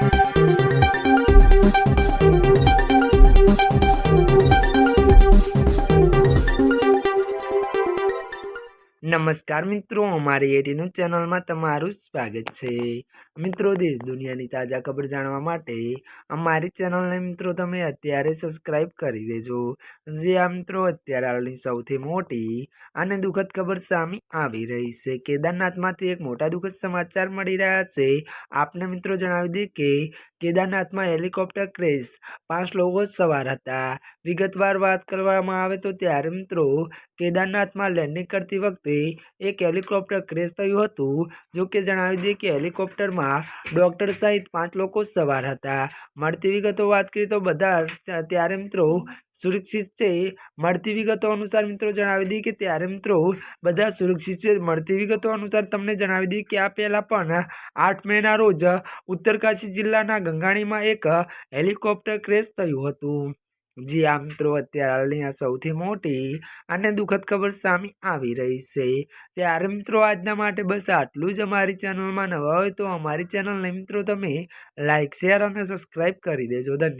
Thank you. નમસ્કાર મિત્રો, અમારી એટીનું ચેનલમાં તમારું સ્વાગત છે. મિત્રો, દેશ દુનિયાની તાજા ખબર જાણવા માટે અમારી ચેનલને મિત્રો તમે અત્યારે સબસ્ક્રાઇબ કરી દેજો. જે આ મિત્રો અત્યારે હાલની સૌથી મોટી અને દુઃખદ ખબર સામે આવી રહી છે. કેદારનાથમાંથી એક મોટા દુઃખદ સમાચાર મળી રહ્યા છે. આપને મિત્રો જણાવી દઈએ કે કેદારનાથમાં હેલિકોપ્ટર ક્રેશ, પાંચ લોકો સવાર હતા. વિગતવાર વાત કરવામાં આવે તો ત્યારે મિત્રો કેદારનાથમાં લેન્ડિંગ કરતી વખતે એક હેલિકોપ્ટર ક્રેશ થયું હતું. જો કે જણાવી દઈએ કે હેલિકોપ્ટરમાં ડૉક્ટર સહિત પાંચ લોકો સવાર હતા. મળતી વિગતો વાત કરીએ તો બધા ત્યારે મિત્રો સુરક્ષિત છે. મળતી વિગતો અનુસાર મિત્રો જણાવી દઈએ કે ત્યારે મિત્રો બધા સુરક્ષિત છે. મળતી વિગતો અનુસાર તમને જણાવી દઈએ કે આ પહેલાં પણ આઠ મેના રોજ ઉત્તરકાશી જિલ્લાના ગંગાણીમાં એક હેલિકોપ્ટર ક્રેશ થયું હતું. જી, આ મિત્રો અત્યારે હાલની આ સૌથી મોટી અને દુઃખદ ખબર સામે આવી રહી છે. ત્યારે મિત્રો આજના માટે બસ આટલું જ અમારી ચેનલમાં નવા હોય તો અમારી ચેનલને મિત્રો તમે લાઇક શેર અને સબસ્ક્રાઈબ કરી દેજો. ધન્યવાદ.